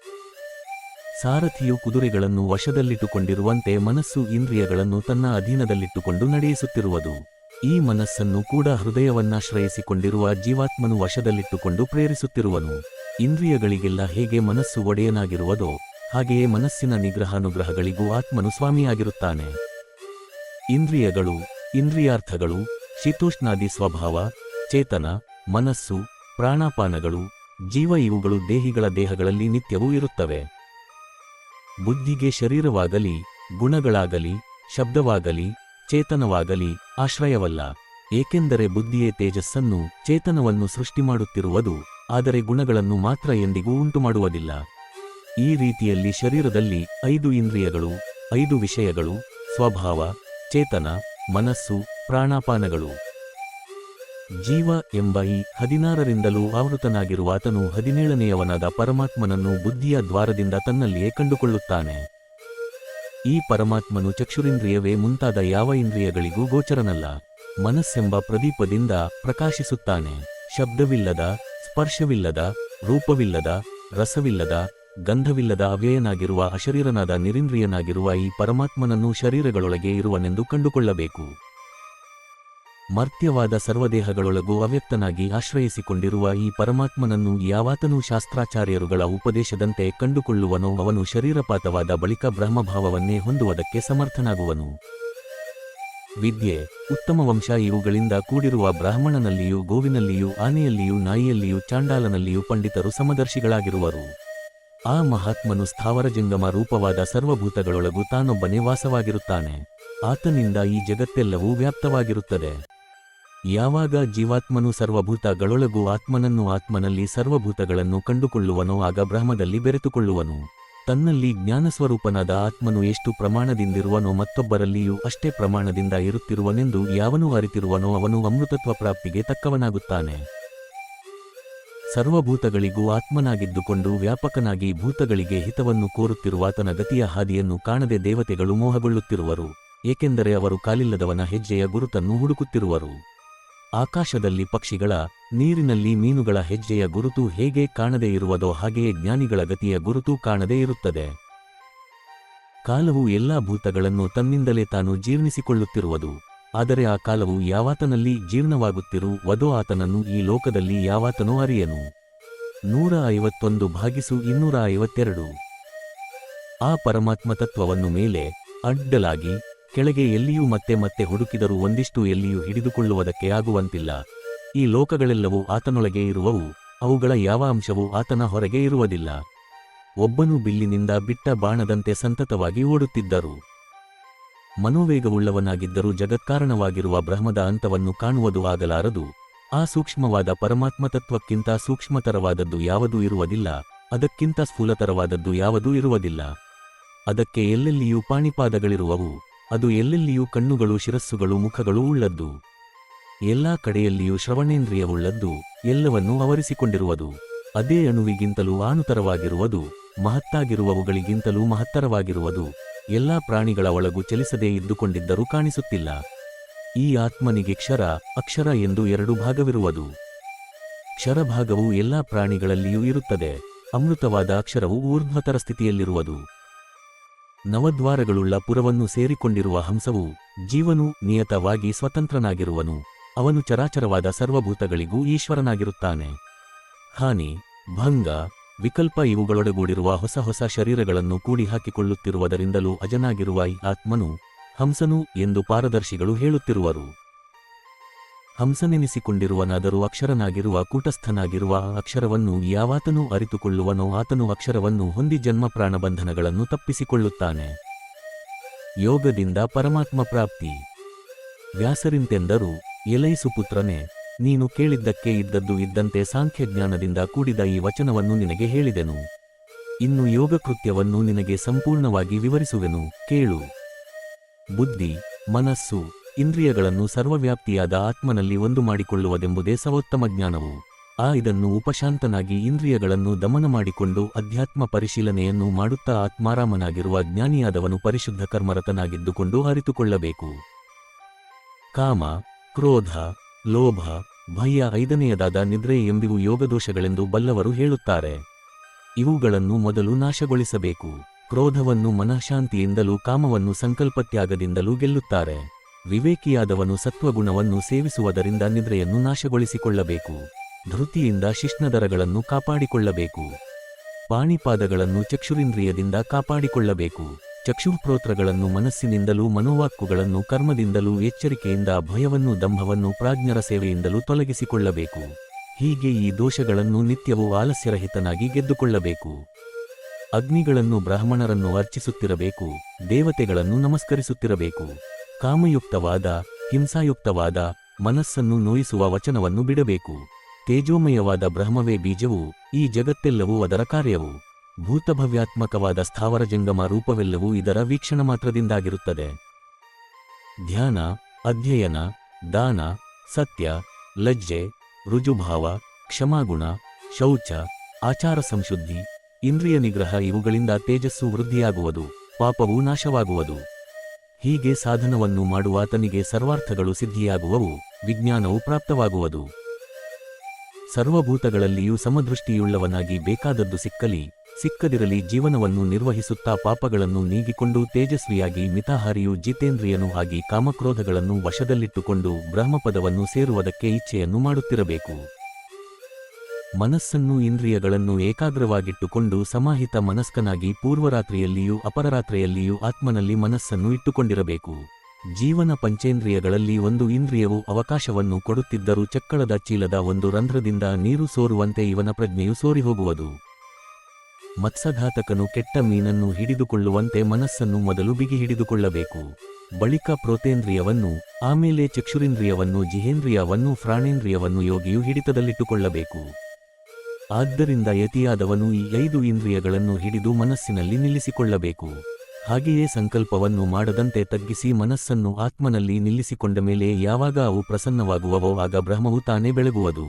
ಸಾರಥಿಯು ಕುದುರೆಗಳನ್ನು ವಶದಲ್ಲಿಟ್ಟುಕೊಂಡಿರುವಂತೆ ಮನಸ್ಸು ಇಂದ್ರಿಯಗಳನ್ನು ತನ್ನ ಅಧೀನದಲ್ಲಿಟ್ಟುಕೊಂಡು ನಡೆಯಿಸುತ್ತಿರುವುದು. ಈ ಮನಸ್ಸನ್ನು ಕೂಡ ಹೃದಯವನ್ನಾಶ್ರಯಿಸಿಕೊಂಡಿರುವ ಜೀವಾತ್ಮನು ವಶದಲ್ಲಿಟ್ಟುಕೊಂಡು ಪ್ರೇರಿಸುತ್ತಿರುವನು. ಇಂದ್ರಿಯಗಳಿಗೆಲ್ಲ ಹೇಗೆ ಮನಸ್ಸು ಒಡೆಯನಾಗಿರುವುದೋ, ಹಾಗೆಯೇ ಮನಸ್ಸಿನ ನಿಗ್ರಹಾನುಗ್ರಹಗಳಿಗೂ ಆತ್ಮನು ಸ್ವಾಮಿಯಾಗಿರುತ್ತಾನೆ. ಇಂದ್ರಿಯಗಳು, ಇಂದ್ರಿಯಾರ್ಥಗಳು, ಶೀತೋಷ್ಣಾದಿ ಸ್ವಭಾವ, ಚೇತನ ಮನಸ್ಸು, ಪ್ರಾಣಾಪಾನಗಳು, ಜೀವ ಇವುಗಳು ದೇಹಿಗಳ ದೇಹಗಳಲ್ಲಿ ನಿತ್ಯವೂ ಇರುತ್ತವೆ. ಬುದ್ಧಿಗೆ ಶರೀರವಾಗಲಿ, ಗುಣಗಳಾಗಲಿ, ಶಬ್ದವಾಗಲಿ, ಚೇತನವಾಗಲಿ ಆಶ್ರಯವಲ್ಲ. ಏಕೆಂದರೆ ಬುದ್ಧಿಯೇ ತೇಜಸ್ಸನ್ನು, ಚೇತನವನ್ನು ಸೃಷ್ಟಿ ಮಾಡುತ್ತಿರುವುದು, ಆದರೆ ಗುಣಗಳನ್ನು ಮಾತ್ರ ಎಂದಿಗೂ ಉಂಟುಮಾಡುವುದಿಲ್ಲ. ಈ ರೀತಿಯಲ್ಲಿ ಶರೀರದಲ್ಲಿ ಐದು ಇಂದ್ರಿಯಗಳು, ಐದು ವಿಷಯಗಳು, ಸ್ವಭಾವ, ಚೇತನ, ಮನಸ್ಸು, ಪ್ರಾಣಾಪಾನಗಳು. ಜೀವ ಎಂಬ ಈ ಹದಿನಾರರಿಂದಲೂ ಆವೃತನಾಗಿರುವ ಆತನು ಹದಿನೇಳನೆಯವನಾದ ಪರಮಾತ್ಮನನ್ನು ಬುದ್ಧಿಯ ದ್ವಾರದಿಂದ ತನ್ನಲ್ಲಿಯೇ ಕಂಡುಕೊಳ್ಳುತ್ತಾನೆ. ಈ ಪರಮಾತ್ಮನು ಚಕ್ಷುರಿಂದ್ರಿಯವೇ ಮುಂತಾದ ಯಾವ ಇಂದ್ರಿಯಗಳಿಗೂ ಗೋಚರನಲ್ಲ. ಮನಸ್ಸೆಂಬ ಪ್ರದೀಪದಿಂದ ಪ್ರಕಾಶಿಸುತ್ತಾನೆ. ಶಬ್ದವಿಲ್ಲದ, ಸ್ಪರ್ಶವಿಲ್ಲದ, ರೂಪವಿಲ್ಲದ, ರಸವಿಲ್ಲದ, ಗಂಧವಿಲ್ಲದ ಅವ್ಯಯನಾಗಿರುವ ಅಶರೀರನಾದ ನಿರಿಂದ್ರಿಯನಾಗಿರುವ ಈ ಪರಮಾತ್ಮನನ್ನು ಶರೀರಗಳೊಳಗೆ ಇರುವನೆಂದು ಕಂಡುಕೊಳ್ಳಬೇಕು. ಮರ್ತ್ಯವಾದ ಸರ್ವದೇಹಗಳೊಳಗೂ ಅವ್ಯಕ್ತನಾಗಿ ಆಶ್ರಯಿಸಿಕೊಂಡಿರುವ ಈ ಪರಮಾತ್ಮನನ್ನು ಯಾವಾತನೂ ಶಾಸ್ತ್ರಾಚಾರ್ಯರುಗಳ ಉಪದೇಶದಂತೆ ಕಂಡುಕೊಳ್ಳುವನು ಅವನು ಶರೀರಪಾತವಾದ ಬಳಿಕ ಬ್ರಹ್ಮಭಾವವನ್ನೇ ಹೊಂದುವುದಕ್ಕೆ ಸಮರ್ಥನಾಗುವನು. ವಿದ್ಯೆ, ಉತ್ತಮ ವಂಶ ಇವುಗಳಿಂದ ಕೂಡಿರುವ ಬ್ರಾಹ್ಮಣನಲ್ಲಿಯೂ ಗೋವಿನಲ್ಲಿಯೂ ಆನೆಯಲ್ಲಿಯೂ ನಾಯಿಯಲ್ಲಿಯೂ ಚಾಂಡಾಲನಲ್ಲಿಯೂ ಪಂಡಿತರು ಸಮದರ್ಶಿಗಳಾಗಿರುವರು. ಆ ಮಹಾತ್ಮನು ಸ್ಥಾವರ ಜಂಗಮ ರೂಪವಾದ ಸರ್ವಭೂತಗಳೊಳಗೂ ತಾನೊಬ್ಬನೇ ವಾಸವಾಗಿರುತ್ತಾನೆ. ಆತನಿಂದ ಈ ಜಗತ್ತೆಲ್ಲವೂ ವ್ಯಾಪ್ತವಾಗಿರುತ್ತದೆ. ಯಾವಾಗ ಜೀವಾತ್ಮನು ಸರ್ವಭೂತಗಳೊಳಗೂ ಆತ್ಮನನ್ನು ಆತ್ಮನಲ್ಲಿ ಸರ್ವಭೂತಗಳನ್ನು ಕಂಡುಕೊಳ್ಳುವನೋ ಆಗ ಬ್ರಹ್ಮದಲ್ಲಿ ಬೆರೆತುಕೊಳ್ಳುವನು. ತನ್ನಲ್ಲಿ ಜ್ಞಾನಸ್ವರೂಪನಾದ ಆತ್ಮನು ಎಷ್ಟು ಪ್ರಮಾಣದಿಂದಿರುವನೋ ಮತ್ತೊಬ್ಬರಲ್ಲಿಯೂ ಅಷ್ಟೇ ಪ್ರಮಾಣದಿಂದ ಇರುತ್ತಿರುವನೆಂದು ಯಾವನು ಅರಿತಿರುವನೋ ಅವನು ಅಮೃತತ್ವ ಪ್ರಾಪ್ತಿಗೆ ತಕ್ಕವನಾಗುತ್ತಾನೆ. ಸರ್ವಭೂತಗಳಿಗೂ ಆತ್ಮನಾಗಿದ್ದುಕೊಂಡು ವ್ಯಾಪಕನಾಗಿ ಭೂತಗಳಿಗೆ ಹಿತವನ್ನು ಕೋರುತ್ತಿರುವ ಆತನ ಗತಿಯ ಹಾದಿಯನ್ನು ಕಾಣದೆ ದೇವತೆಗಳು ಮೋಹಗೊಳ್ಳುತ್ತಿರುವರು, ಏಕೆಂದರೆ ಅವರು ಕಾಲಿಲ್ಲದವನ ಹೆಜ್ಜೆಯ ಗುರುತನ್ನು ಹುಡುಕುತ್ತಿರುವರು. ಆಕಾಶದಲ್ಲಿ ಪಕ್ಷಿಗಳ ನೀರಿನಲ್ಲಿ ಮೀನುಗಳ ಹೆಜ್ಜೆಯ ಗುರುತು ಹೇಗೆ ಕಾಣದೇ ಇರುವುದೋ ಹಾಗೆಯೇ ಜ್ಞಾನಿಗಳ ಗತಿಯ ಗುರುತು ಕಾಣದೇ ಇರುತ್ತದೆ. ಕಾಲವು ಎಲ್ಲಾ ಭೂತಗಳನ್ನು ತನ್ನಿಂದಲೇ ತಾನು ಜೀರ್ಣಿಸಿಕೊಳ್ಳುತ್ತಿರುವುದು. ಆದರೆ ಆ ಕಾಲವು ಯಾವಾತನಲ್ಲಿ ಜೀರ್ಣವಾಗುತ್ತಿರುವುದೋ ಆತನನ್ನು ಈ ಲೋಕದಲ್ಲಿ ಯಾವಾತನೂ ಅರಿಯನು. ನೂರ ಐವತ್ತೊಂದು ಭಾಗಿಸು ಇನ್ನೂರ ಐವತ್ತೆರಡು. ಆ ಪರಮಾತ್ಮ ತತ್ವವನ್ನು ಮೇಲೆ ಅಡ್ಡಲಾಗಿ ಕೆಳಗೆ ಎಲ್ಲಿಯೂ ಮತ್ತೆ ಮತ್ತೆ ಹುಡುಕಿದರೂ ಒಂದಿಷ್ಟು ಎಲ್ಲಿಯೂ ಹಿಡಿದುಕೊಳ್ಳುವುದಕ್ಕೆ ಆಗುವಂತಿಲ್ಲ. ಈ ಲೋಕಗಳೆಲ್ಲವೂ ಆತನೊಳಗೆ ಇರುವವು, ಅವುಗಳ ಯಾವ ಅಂಶವೂ ಆತನ ಹೊರಗೆ ಇರುವುದಿಲ್ಲ. ಒಬ್ಬನು ಬಿಲ್ಲಿನಿಂದ ಬಿಟ್ಟ ಬಾಣದಂತೆ ಸಂತತವಾಗಿ ಓಡುತ್ತಿದ್ದರು. ಮನೋವೇಗವುಳ್ಳವನಾಗಿದ್ದರೂ ಜಗತ್ಕಾರಣವಾಗಿರುವ ಬ್ರಹ್ಮದ ಅಂತವನ್ನು ಕಾಣುವುದು ಆಗಲಾರದು. ಆ ಸೂಕ್ಷ್ಮವಾದ ಪರಮಾತ್ಮತತ್ವಕ್ಕಿಂತ ಸೂಕ್ಷ್ಮತರವಾದದ್ದು ಯಾವುದೂ ಇರುವುದಿಲ್ಲ, ಅದಕ್ಕಿಂತ ಸ್ಫೂಲತರವಾದದ್ದು ಯಾವುದೂ ಇರುವುದಿಲ್ಲ. ಅದಕ್ಕೆ ಎಲ್ಲೆಲ್ಲಿಯೂ ಪಾಣಿಪಾದಗಳಿರುವವು. ಅದು ಎಲ್ಲೆಲ್ಲಿಯೂ ಕಣ್ಣುಗಳು, ಶಿರಸ್ಸುಗಳು, ಮುಖಗಳು ಉಳ್ಳದ್ದು. ಎಲ್ಲಾ ಕಡೆಯಲ್ಲಿಯೂ ಶ್ರವಣೇಂದ್ರಿಯವುಳ್ಳದ್ದು, ಎಲ್ಲವನ್ನೂ ಆವರಿಸಿಕೊಂಡಿರುವುದು. ಅದೇ ಅಣುವಿಗಿಂತಲೂ ಆನುತರವಾಗಿರುವುದು ಮಹತ್ತಾಗಿರುವವುಗಳಿಗಿಂತಲೂ ಮಹತ್ತರವಾಗಿರುವುದು. ಎಲ್ಲಾ ಪ್ರಾಣಿಗಳ ಒಳಗೂ ಚಲಿಸದೇ ಇದ್ದುಕೊಂಡಿದ್ದರೂ ಕಾಣಿಸುತ್ತಿಲ್ಲ. ಈ ಆತ್ಮನಿಗೆ ಕ್ಷರ, ಅಕ್ಷರ ಎಂದು ಎರಡು ಭಾಗವಿರುವುದು. ಕ್ಷರಭಾಗವು ಎಲ್ಲಾ ಪ್ರಾಣಿಗಳಲ್ಲಿಯೂ ಇರುತ್ತದೆ. ಅಮೃತವಾದ ಅಕ್ಷರವು ಊರ್ಧ್ವತರ ಸ್ಥಿತಿಯಲ್ಲಿರುವುದು. ನವದ್ವಾರಗಳುಳ್ಳ ಪುರವನ್ನು ಸೇರಿಕೊಂಡಿರುವ ಹಂಸವು ಜೀವನು ನಿಯತವಾಗಿ ಸ್ವತಂತ್ರನಾಗಿರುವನು. ಅವನು ಚರಾಚರವಾದ ಸರ್ವಭೂತಗಳಿಗೂ ಈಶ್ವರನಾಗಿರುತ್ತಾನೆ. ಹಾನಿ, ಭಂಗ, ವಿಕಲ್ಪ ಇವುಗಳೊಡಗೂಡಿರುವ ಹೊಸ ಹೊಸ ಶರೀರಗಳನ್ನು ಕೂಡಿ ಹಾಕಿಕೊಳ್ಳುತ್ತಿರುವುದರಿಂದಲೂ ಅಜನಾಗಿರುವ ಈ ಆತ್ಮನು ಹಂಸನು ಎಂದು ಪಾರದರ್ಶಿಗಳು ಹೇಳುತ್ತಿರುವರು. ಹಂಸನೆನಿಸಿಕೊಂಡಿರುವನಾದರೂ ಅಕ್ಷರನಾಗಿರುವ ಕೂಟಸ್ಥನಾಗಿರುವ ಅಕ್ಷರವನ್ನು ಯಾವಾತನೂ ಅರಿತುಕೊಳ್ಳುವನೋ ಆತನು ಅಕ್ಷರವನ್ನು ಹೊಂದಿ ಜನ್ಮ ಪ್ರಾಣಬಂಧನಗಳನ್ನು ತಪ್ಪಿಸಿಕೊಳ್ಳುತ್ತಾನೆ. ಯೋಗದಿಂದ ಪರಮಾತ್ಮ ಪ್ರಾಪ್ತಿ. ವ್ಯಾಸರಿಂತೆಂದರು ಎಲೈ ಸುಪುತ್ರನೇ ನೀನು ಕೇಳಿದ್ದಕ್ಕೆ ಇದ್ದದ್ದು ಇದ್ದಂತೆ ಸಾಂಖ್ಯಜ್ಞಾನದಿಂದ ಕೂಡಿದ ಈ ವಚನವನ್ನು ನಿನಗೆ ಹೇಳಿದೆನು. ಇನ್ನು ಯೋಗಕೃತ್ಯವನ್ನು ನಿನಗೆ ಸಂಪೂರ್ಣವಾಗಿ ವಿವರಿಸುವೆನು, ಕೇಳು. ಬುದ್ಧಿ, ಮನಸ್ಸು ಇಂದ್ರಿಯಗಳನ್ನು ಸರ್ವವ್ಯಾಪ್ತಿಯಾದ ಆತ್ಮನಲ್ಲಿ ಒಂದು ಮಾಡಿಕೊಳ್ಳುವುದೆಂಬುದೇ ಸವೋತ್ತಮ ಜ್ಞಾನವು. ಆ ಇದನ್ನು ಉಪಶಾಂತನಾಗಿ ಇಂದ್ರಿಯಗಳನ್ನು ದಮನ ಮಾಡಿಕೊಂಡು ಅಧ್ಯಾತ್ಮ ಪರಿಶೀಲನೆಯನ್ನು ಮಾಡುತ್ತಾ ಆತ್ಮಾರಾಮನಾಗಿರುವ ಜ್ಞಾನಿಯಾದವನು ಪರಿಶುದ್ಧ ಕರ್ಮರತನಾಗಿದ್ದುಕೊಂಡು ಅರಿತುಕೊಳ್ಳಬೇಕು. ಕಾಮ, ಕ್ರೋಧ, ಲೋಭ, ಭಯ ಐದನೆಯದಾದ ನಿದ್ರೆ ಎಂಬಿವು ಯೋಗದೋಷಗಳೆಂದು ಬಲ್ಲವರು ಹೇಳುತ್ತಾರೆ. ಇವುಗಳನ್ನು ಮೊದಲು ನಾಶಗೊಳಿಸಬೇಕು. ಕ್ರೋಧವನ್ನು ಮನಃಶಾಂತಿಯಿಂದಲೂ ಕಾಮವನ್ನು ಸಂಕಲ್ಪತ್ಯಾಗದಿಂದಲೂ ಗೆಲ್ಲುತ್ತಾರೆ. ವಿವೇಕಿಯಾದವನು ಸತ್ವಗುಣವನ್ನು ಸೇವಿಸುವುದರಿಂದ ನಿದ್ರೆಯನ್ನು ನಾಶಗೊಳಿಸಿಕೊಳ್ಳಬೇಕು. ಧೃತಿಯಿಂದ ಶಿಷ್ಣದರಗಳನ್ನು ಕಾಪಾಡಿಕೊಳ್ಳಬೇಕು. ಪಾಣಿಪಾದಗಳನ್ನು ಚಕ್ಷುರಿಂದ್ರಿಯದಿಂದ ಕಾಪಾಡಿಕೊಳ್ಳಬೇಕು. ಚಕ್ಷುಪ್ರೋತ್ರಗಳನ್ನು ಮನಸ್ಸಿನಿಂದಲೂ ಮನೋವಾಕ್ಕುಗಳನ್ನು ಕರ್ಮದಿಂದಲೂ ಎಚ್ಚರಿಕೆಯಿಂದ ಭಯವನ್ನು ದಂಭವನ್ನು ಪ್ರಾಜ್ಞರ ಸೇವೆಯಿಂದಲೂ ತೊಲಗಿಸಿಕೊಳ್ಳಬೇಕು. ಹೀಗೆ ಈ ದೋಷಗಳನ್ನು ನಿತ್ಯವೂ ಆಲಸ್ಯರಹಿತನಾಗಿ ಗೆದ್ದುಕೊಳ್ಳಬೇಕು. ಅಗ್ನಿಗಳನ್ನು ಬ್ರಾಹ್ಮಣರನ್ನು ಅರ್ಚಿಸುತ್ತಿರಬೇಕು, ದೇವತೆಗಳನ್ನು ನಮಸ್ಕರಿಸುತ್ತಿರಬೇಕು. ಕಾಮಯುಕ್ತವಾದ, ಹಿಂಸಾಯುಕ್ತವಾದ ಮನಸ್ಸನ್ನು ನೋಯಿಸುವ ವಚನವನ್ನು ಬಿಡಬೇಕು. ತೇಜೋಮಯವಾದ ಬ್ರಹ್ಮವೇ ಬೀಜವು, ಈ ಜಗತ್ತೆಲ್ಲವೂ ಅದರ ಕಾರ್ಯವು. ಭೂತಭವ್ಯಾತ್ಮಕವಾದ ಸ್ಥಾವರ ಜಂಗಮ ರೂಪವೆಲ್ಲವೂ ಇದರ ವೀಕ್ಷಣ ಮಾತ್ರದಿಂದಾಗಿರುತ್ತದೆ. ಧ್ಯಾನ, ಅಧ್ಯಯನ, ದಾನ, ಸತ್ಯ, ಲಜ್ಜೆ, ರುಜುಭಾವ, ಕ್ಷಮಾಗುಣ, ಶೌಚ, ಆಚಾರ ಸಂಶುದ್ಧಿ, ಇಂದ್ರಿಯ ನಿಗ್ರಹ ಇವುಗಳಿಂದ ತೇಜಸ್ಸು ವೃದ್ಧಿಯಾಗುವುದು, ಪಾಪವು ನಾಶವಾಗುವುದು. ಹೀಗೆ ಸಾಧನವನ್ನು ಮಾಡುವ ಆತನಿಗೆ ಸರ್ವಾರ್ಥಗಳು ಸಿದ್ಧಿಯಾಗುವವು, ವಿಜ್ಞಾನವು ಪ್ರಾಪ್ತವಾಗುವುದು. ಸರ್ವಭೂತಗಳಲ್ಲಿಯೂ ಸಮದೃಷ್ಟಿಯುಳ್ಳವನಾಗಿ ಬೇಕಾದದ್ದು ಸಿಕ್ಕಲಿ, ಸಿಕ್ಕದಿರಲಿ ಜೀವನವನ್ನು ನಿರ್ವಹಿಸುತ್ತಾ ಪಾಪಗಳನ್ನು ನೀಗಿಕೊಂಡು ತೇಜಸ್ವಿಯಾಗಿ ಮಿತಾಹಾರಿಯು ಜಿತೇಂದ್ರಿಯನು ಆಗಿ ಕಾಮಕ್ರೋಧಗಳನ್ನು ವಶದಲ್ಲಿಟ್ಟುಕೊಂಡು ಬ್ರಹ್ಮಪದವನ್ನು ಸೇರುವುದಕ್ಕೆ ಇಚ್ಛೆಯನ್ನು ಮಾಡುತ್ತಿರಬೇಕು. ಮನಸ್ಸನ್ನು ಇಂದ್ರಿಯಗಳನ್ನು ಏಕಾಗ್ರವಾಗಿಟ್ಟುಕೊಂಡು ಸಮಾಹಿತ ಮನಸ್ಕನಾಗಿ ಪೂರ್ವರಾತ್ರಿಯಲ್ಲಿಯೂ ಅಪರರಾತ್ರಿಯಲ್ಲಿಯೂ ಆತ್ಮನಲ್ಲಿ ಮನಸ್ಸನ್ನು ಇಟ್ಟುಕೊಂಡಿರಬೇಕು. ಜೀವನ ಪಂಚೇಂದ್ರಿಯಗಳಲ್ಲಿ ಒಂದು ಇಂದ್ರಿಯವು ಅವಕಾಶವನ್ನು ಕೊಡುತ್ತಿದ್ದರೂ ಚಕ್ಕಳದ ಚೀಲದ ಒಂದು ರಂಧ್ರದಿಂದ ನೀರು ಸೋರುವಂತೆ ಇವನ ಪ್ರಜ್ಞೆಯು ಸೋರಿಹೋಗುವುದು. ಮತ್ಸಘಾತಕನು ಕೆಟ್ಟ ಮೀನನ್ನು ಹಿಡಿದುಕೊಳ್ಳುವಂತೆ ಮನಸ್ಸನ್ನು ಮೊದಲು ಬಿಗಿ ಹಿಡಿದುಕೊಳ್ಳಬೇಕು. ಬಳಿಕ ಪ್ರೋತೇಂದ್ರಿಯವನ್ನು, ಆಮೇಲೆ ಚಕ್ಷುರಿಂದ್ರಿಯವನ್ನು, ಜಿಹೇಂದ್ರಿಯವನ್ನು, ಪ್ರಾಣೇಂದ್ರಿಯವನ್ನು ಯೋಗಿಯು ಹಿಡಿತದಲ್ಲಿಟ್ಟುಕೊಳ್ಳಬೇಕು. ಆದ್ದರಿಂದ ಯತಿಯಾದವನು ಈ ಐದು ಇಂದ್ರಿಯಗಳನ್ನು ಹಿಡಿದು ಮನಸ್ಸಿನಲ್ಲಿ ನಿಲ್ಲಿಸಿಕೊಳ್ಳಬೇಕು. ಹಾಗೆಯೇ ಸಂಕಲ್ಪವನ್ನು ಮಾಡದಂತೆ ತಗ್ಗಿಸಿ ಮನಸ್ಸನ್ನು ಆತ್ಮನಲ್ಲಿ ನಿಲ್ಲಿಸಿಕೊಂಡ ಮೇಲೆ ಯಾವಾಗ ಅವು ಪ್ರಸನ್ನವಾಗುವವೋ ಆಗ ಬ್ರಹ್ಮವು ತಾನೇ ಬೆಳಗುವುದು.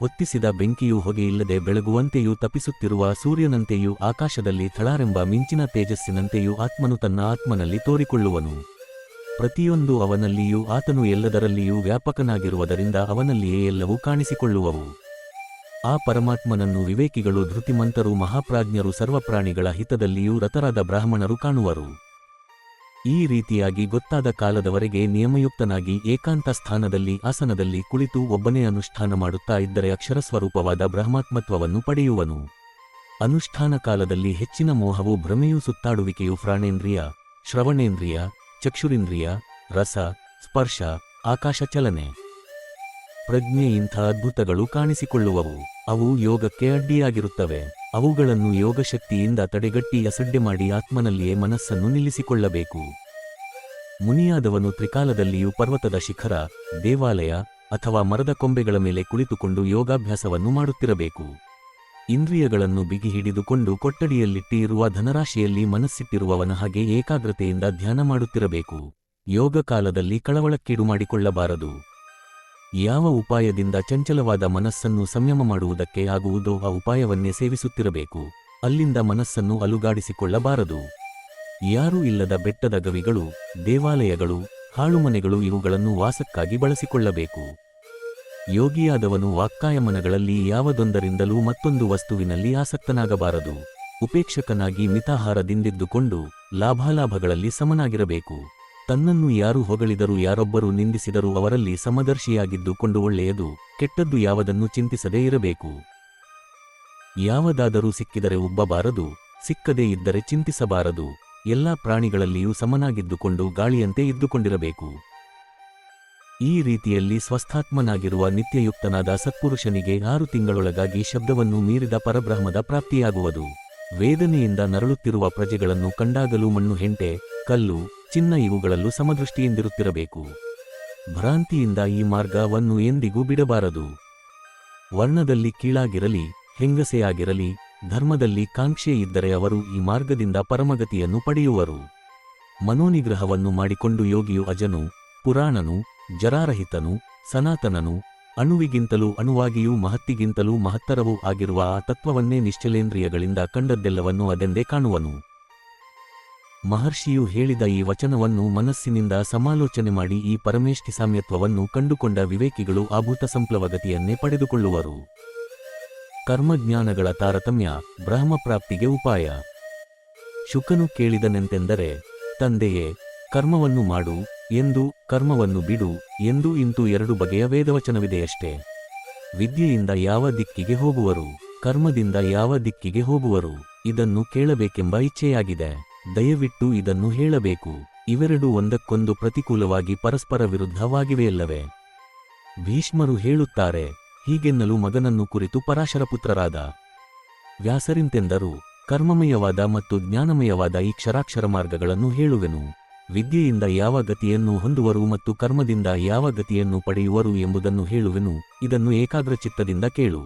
ಹೊತ್ತಿಸಿದ ಬೆಂಕಿಯು ಹೊಗೆಯಿಲ್ಲದೆ ಬೆಳಗುವಂತೆಯೂ ತಪಿಸುತ್ತಿರುವ ಸೂರ್ಯನಂತೆಯೂ ಆಕಾಶದಲ್ಲಿ ಥಳಾರೆಂಬ ಮಿಂಚಿನ ತೇಜಸ್ಸಿನಂತೆಯೂ ಆತ್ಮನು ತನ್ನ ಆತ್ಮನಲ್ಲಿ ತೋರಿಕೊಳ್ಳುವನು. ಪ್ರತಿಯೊಂದು ಅವನಲ್ಲಿಯೂ ಆತನು ಎಲ್ಲದರಲ್ಲಿಯೂ ವ್ಯಾಪಕನಾಗಿರುವುದರಿಂದ ಅವನಲ್ಲಿಯೇ ಎಲ್ಲವೂ ಕಾಣಿಸಿಕೊಳ್ಳುವವು. ಆ ಪರಮಾತ್ಮನನ್ನು ವಿವೇಕಿಗಳು, ಧೃತಿಮಂತರು, ಮಹಾಪ್ರಾಜ್ಞರು, ಸರ್ವಪ್ರಾಣಿಗಳ ಹಿತದಲ್ಲಿಯೂ ರತರಾದ ಬ್ರಾಹ್ಮಣರು ಕಾಣುವರು. ಈ ರೀತಿಯಾಗಿ ಗೊತ್ತಾದ ಕಾಲದವರೆಗೆ ನಿಯಮಯುಕ್ತನಾಗಿ ಏಕಾಂತ ಸ್ಥಾನದಲ್ಲಿ, ಆಸನದಲ್ಲಿ ಕುಳಿತು ಒಬ್ಬನೇ ಅನುಷ್ಠಾನ ಮಾಡುತ್ತಾ ಇದ್ದರೆ ಅಕ್ಷರಸ್ವರೂಪವಾದ ಬ್ರಹ್ಮಾತ್ಮತ್ವವನ್ನು ಪಡೆಯುವನು. ಅನುಷ್ಠಾನ ಕಾಲದಲ್ಲಿ ಹೆಚ್ಚಿನ ಮೋಹವು ಭ್ರಮೆಯೂ ಸುತ್ತಾಡುವಿಕೆಯು ಪ್ರಾಣೇಂದ್ರಿಯ, ಶ್ರವಣೇಂದ್ರಿಯ, ಚಕ್ಷುರಿಂದ್ರಿಯ, ರಸ, ಸ್ಪರ್ಶ, ಆಕಾಶ ಚಲನೆ. ಪ್ರಜ್ಞೆ ಇಂಥ ಅದ್ಭುತಗಳು ಕಾಣಿಸಿಕೊಳ್ಳುವವು. ಅವು ಯೋಗಕ್ಕೆ ಅಡ್ಡಿಯಾಗಿರುತ್ತವೆ. ಅವುಗಳನ್ನು ಯೋಗಶಕ್ತಿಯಿಂದ ತಡೆಗಟ್ಟಿ ಅಸಡ್ಡೆ ಮಾಡಿ ಆತ್ಮನಲ್ಲಿಯೇ ಮನಸ್ಸನ್ನು ನಿಲ್ಲಿಸಿಕೊಳ್ಳಬೇಕು. ಮುನಿಯಾದವನು ತ್ರಿಕಾಲದಲ್ಲಿಯೂ ಪರ್ವತದ ಶಿಖರ, ದೇವಾಲಯ ಅಥವಾ ಮರದ ಕೊಂಬೆಗಳ ಮೇಲೆ ಕುಳಿತುಕೊಂಡು ಯೋಗಾಭ್ಯಾಸವನ್ನು ಮಾಡುತ್ತಿರಬೇಕು. ಇಂದ್ರಿಯಗಳನ್ನು ಬಿಗಿ ಹಿಡಿದುಕೊಂಡು ಕೊಠಡಿಯಲ್ಲಿಟ್ಟಿ ಇರುವ ಧನರಾಶಿಯಲ್ಲಿ ಮನಸ್ಸಿಟ್ಟಿರುವವನ ಹಾಗೆ ಏಕಾಗ್ರತೆಯಿಂದ ಧ್ಯಾನ ಮಾಡುತ್ತಿರಬೇಕು. ಯೋಗ ಕಾಲದಲ್ಲಿ ಕಳವಳಕ್ಕೀಡು ಮಾಡಿಕೊಳ್ಳಬಾರದು. ಯಾವ ಉಪಾಯದಿಂದ ಚಂಚಲವಾದ ಮನಸ್ಸನ್ನು ಸಂಯಮ ಮಾಡುವುದಕ್ಕೆ ಆಗುವುದೋ ಆ ಉಪಾಯವನ್ನೇ ಸೇವಿಸುತ್ತಿರಬೇಕು. ಅಲ್ಲಿಂದ ಮನಸ್ಸನ್ನು ಅಲುಗಾಡಿಸಿಕೊಳ್ಳಬಾರದು. ಯಾರೂ ಇಲ್ಲದ ಬೆಟ್ಟದ ಗವಿಗಳು, ದೇವಾಲಯಗಳು, ಹಾಳುಮನೆಗಳು ಇವುಗಳನ್ನು ವಾಸಕ್ಕಾಗಿ ಬಳಸಿಕೊಳ್ಳಬೇಕು. ಯೋಗಿಯಾದವನು ವಾಕ್ಕಾಯಮನಗಳಲ್ಲಿ ಯಾವದೊಂದರಿಂದಲೂ ಮತ್ತೊಂದು ವಸ್ತುವಿನಲ್ಲಿ ಆಸಕ್ತನಾಗಬಾರದು. ಉಪೇಕ್ಷಕನಾಗಿ ಮಿತಾಹಾರದಿಂದಿದ್ದುಕೊಂಡು ಲಾಭಾಲಾಭಗಳಲ್ಲಿ ಸಮನಾಗಿರಬೇಕು. ತನ್ನನ್ನು ಯಾರು ಹೊಗಳಿದರೂ ಯಾರೊಬ್ಬರು ನಿಂದಿಸಿದರೂ ಅವರಲ್ಲಿ ಸಮದರ್ಶಿಯಾಗಿದ್ದುಕೊಂಡು ಒಳ್ಳೆಯದು, ಕೆಟ್ಟದ್ದು ಯಾವುದನ್ನು ಚಿಂತಿಸದೇ ಇರಬೇಕು. ಯಾವದಾದರೂ ಸಿಕ್ಕಿದರೆ ಉಬ್ಬಬಾರದು, ಸಿಕ್ಕದೇ ಇದ್ದರೆ ಚಿಂತಿಸಬಾರದು, ಎಲ್ಲಾ ಪ್ರಾಣಿಗಳಲ್ಲಿಯೂ ಸಮನಾಗಿದ್ದುಕೊಂಡು ಗಾಳಿಯಂತೆ ಇದ್ದುಕೊಂಡಿರಬೇಕು. ಈ ರೀತಿಯಲ್ಲಿ ಸ್ವಸ್ಥಾತ್ಮನಾಗಿರುವ ನಿತ್ಯಯುಕ್ತನಾದ ಸತ್ಪುರುಷನಿಗೆ ಆರು ತಿಂಗಳೊಳಗಾಗಿ ಶಬ್ದವನ್ನು ಮೀರಿದ ಪರಬ್ರಹ್ಮದ ಪ್ರಾಪ್ತಿಯಾಗುವುದು. ವೇದನೆಯಿಂದ ನರಳುತ್ತಿರುವ ಪ್ರಜೆಗಳನ್ನು ಕಂಡಾಗಲೂ ಮಣ್ಣು, ಹೆಂಟೆ, ಕಲ್ಲು ಚಿನ್ನ ಇವುಗಳಲ್ಲೂ ಸಮದೃಷ್ಟಿಯಿಂದಿರುತ್ತಿರಬೇಕು. ಭ್ರಾಂತಿಯಿಂದ ಈ ಮಾರ್ಗವನ್ನು ಎಂದಿಗೂ ಬಿಡಬಾರದು. ವರ್ಣದಲ್ಲಿ ಕೀಳಾಗಿರಲಿ, ಹೆಂಗಸೆಯಾಗಿರಲಿ, ಧರ್ಮದಲ್ಲಿ ಕಾಂಕ್ಷೆ ಇದ್ದರೆ ಅವರು ಈ ಮಾರ್ಗದಿಂದ ಪರಮಗತಿಯನ್ನು ಪಡೆಯುವರು. ಮನೋನಿಗ್ರಹವನ್ನು ಮಾಡಿಕೊಂಡು ಯೋಗಿಯು ಅಜನು, ಪುರಾಣನು, ಜರಾರಹಿತನು, ಸನಾತನನು, ಅಣುವಿಗಿಂತಲೂ ಅಣುವಾಗಿಯೂ ಮಹತ್ತಿಗಿಂತಲೂ ಮಹತ್ತರವೂ ಆಗಿರುವ ಆ ತತ್ವವನ್ನೇ ನಿಶ್ಚಲೇಂದ್ರಿಯಗಳಿಂದ ಕಂಡದ್ದೆಲ್ಲವನ್ನೂ ಅದೆಂದೇ ಕಾಣುವನು. ಮಹರ್ಷಿಯು ಹೇಳಿದ ಈ ವಚನವನ್ನು ಮನಸ್ಸಿನಿಂದ ಸಮಾಲೋಚನೆ ಮಾಡಿ ಈ ಪರಮೇಷ್ಠಿ ಸಾಮ್ಯತ್ವವನ್ನು ಕಂಡುಕೊಂಡ ವಿವೇಕಿಗಳು ಆಭೂತ ಸಂಪ್ಲವಗತಿಯನ್ನೇ ಪಡೆದುಕೊಳ್ಳುವರು. ಕರ್ಮಜ್ಞಾನಗಳ ತಾರತಮ್ಯ ಬ್ರಹ್ಮಪ್ರಾಪ್ತಿಗೆ ಉಪಾಯ. ಶುಕನು ಕೇಳಿದನೆಂತೆಂದರೆ, ತಂದೆಯೇ, ಕರ್ಮವನ್ನು ಮಾಡು, ಎಂದು, ಕರ್ಮವನ್ನು ಬಿಡು, ಎಂದು ಇಂತೂ ಎರಡು ಬಗೆಯ ವೇದವಚನವಿದೆಯಷ್ಟೇ. ವಿದ್ಯೆಯಿಂದ ಯಾವ ದಿಕ್ಕಿಗೆ ಹೋಗುವರು, ಕರ್ಮದಿಂದ ಯಾವ ದಿಕ್ಕಿಗೆ ಹೋಗುವರು, ಇದನ್ನು ಕೇಳಬೇಕೆಂಬ ಇಚ್ಛೆಯಾಗಿದೆ. ದಯವಿಟ್ಟು ಇದನ್ನು ಹೇಳಬೇಕು. ಇವೆರಡು ಒಂದಕ್ಕೊಂದು ಪ್ರತಿಕೂಲವಾಗಿ ಪರಸ್ಪರ ವಿರುದ್ಧವಾಗಿವೆಯಲ್ಲವೇ ಭೀಷ್ಮರು ಹೇಳುತ್ತಾರೆ, ಹೀಗೆನ್ನಲು ಮಗನನ್ನು ಕುರಿತು ಪರಾಶರಪುತ್ರರಾದ ವ್ಯಾಸರಿಂತೆಂದರು, ಕರ್ಮಮಯವಾದ ಮತ್ತು ಜ್ಞಾನಮಯವಾದ ಈ ಕ್ಷರಾಕ್ಷರ ಮಾರ್ಗಗಳನ್ನು ಹೇಳುವೆನು. ವಿದ್ಯೆಯಿಂದ ಯಾವ ಗತಿಯನ್ನು ಹೊಂದುವರು ಮತ್ತು ಕರ್ಮದಿಂದ ಯಾವ ಗತಿಯನ್ನು ಪಡೆಯುವರು ಎಂಬುದನ್ನು ಹೇಳುವೆನು. ಇದನ್ನು ಏಕಾಗ್ರಚಿತ್ತದಿಂದ ಕೇಳು.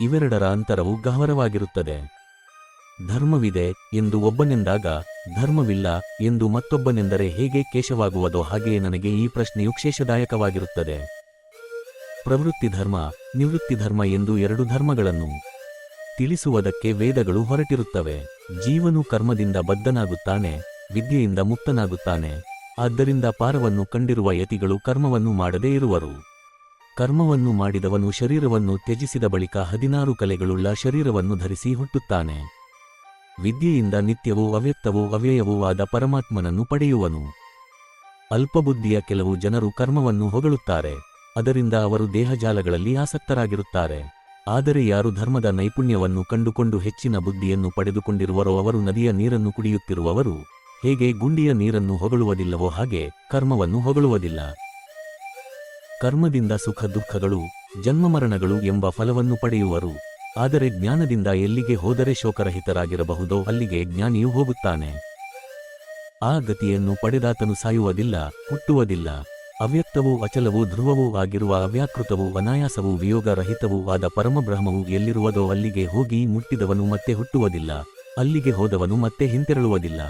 ಇವೆರಡರ ಅಂತರವು ಗಹ್ವರವಾಗಿರುತ್ತದೆ. ಧರ್ಮವಿದೆ ಎಂದು ಒಬ್ಬನೆಂದಾಗ, ಧರ್ಮವಿಲ್ಲ ಎಂದು ಮತ್ತೊಬ್ಬನೆಂದರೆ ಹೇಗೆ ಕೇಶವಾಗುವುದೋ ಹಾಗೆಯೇ ನನಗೆ ಈ ಪ್ರಶ್ನೆಯು ಕ್ಷೇಷದಾಯಕವಾಗಿರುತ್ತದೆ ಪ್ರವೃತ್ತಿ ಧರ್ಮ, ನಿವೃತ್ತಿ ಧರ್ಮ ಎಂದು ಎರಡು ಧರ್ಮಗಳನ್ನು ತಿಳಿಸುವುದಕ್ಕೆ ವೇದಗಳು ಹೊರಟಿರುತ್ತವೆ. ಜೀವನು ಕರ್ಮದಿಂದ ಬದ್ಧನಾಗುತ್ತಾನೆ, ವಿದ್ಯೆಯಿಂದ ಮುಕ್ತನಾಗುತ್ತಾನೆ. ಆದ್ದರಿಂದ ಪಾರವನ್ನು ಕಂಡಿರುವ ಯತಿಗಳು ಕರ್ಮವನ್ನು ಮಾಡದೇ ಇರುವರು. ಕರ್ಮವನ್ನು ಮಾಡಿದವನು ಶರೀರವನ್ನು ತ್ಯಜಿಸಿದ ಬಳಿಕ ಹದಿನಾರು ಕಲೆಗಳುಳ್ಳ ಶರೀರವನ್ನು ಧರಿಸಿ ಹುಟ್ಟುತ್ತಾನೆ. ವಿದ್ಯೆಯಿಂದ ನಿತ್ಯವೂ ಅವ್ಯಕ್ತವೂ ಅವ್ಯಯವೂ ಆದ ಪರಮಾತ್ಮನನ್ನು ಪಡೆಯುವನು. ಅಲ್ಪಬುದ್ಧಿಯ ಕೆಲವು ಜನರು ಕರ್ಮವನ್ನು ಹೊಗಳುತ್ತಾರೆ. ಅದರಿಂದ ಅವರು ದೇಹಜಾಲಗಳಲ್ಲಿ ಆಸಕ್ತರಾಗಿರುತ್ತಾರೆ. ಆದರೆ ಯಾರು ಧರ್ಮದ ನೈಪುಣ್ಯವನ್ನು ಕಂಡುಕೊಂಡು ಹೆಚ್ಚಿನ ಬುದ್ಧಿಯನ್ನು ಪಡೆದುಕೊಂಡಿರುವರೋ ಅವರು ನದಿಯ ನೀರನ್ನು ಕುಡಿಯುತ್ತಿರುವವರು. ಹೇಗೆ ಗುಂಡಿಯ ನೀರನ್ನು ಹೊಗಳುವುದಿಲ್ಲವೋ ಹಾಗೆ ಕರ್ಮವನ್ನು ಹೊಗಳುವುದಿಲ್ಲ. ಕರ್ಮದಿಂದ ಸುಖ ದುಃಖಗಳು ಜನ್ಮಮರಣಗಳು ಎಂಬ ಫಲವನ್ನು ಪಡೆಯುವರು. ಆದರೆ ಜ್ಞಾನದಿಂದ ಎಲ್ಲಿಗೆ ಹೋದರೆ ಶೋಕರಹಿತರಾಗಿರಬಹುದೋ ಅಲ್ಲಿಗೆ ಜ್ಞಾನಿಯು ಹೋಗುತ್ತಾನೆ. ಆ ಗತಿಯನ್ನು ಪಡೆದಾತನು ಸಾಯುವುದಿಲ್ಲ, ಹುಟ್ಟುವುದಿಲ್ಲ. ಅವ್ಯಕ್ತವೂ ಅಚಲವೂ ಧ್ರುವವೂ ಆಗಿರುವ ಅವ್ಯಾಕೃತವೂ ಅನಾಯಾಸವೂ ವಿಯೋಗರಹಿತವೂ ಆದ ಪರಮಬ್ರಹ್ಮವು ಎಲ್ಲಿರುವುದೋ ಅಲ್ಲಿಗೆ ಹೋಗಿ ಮುಟ್ಟಿದವನು ಮತ್ತೆ ಹುಟ್ಟುವುದಿಲ್ಲ, ಅಲ್ಲಿಗೆ ಹೋದವನು ಮತ್ತೆ ಹಿಂತೆರಳುವುದಿಲ್ಲ.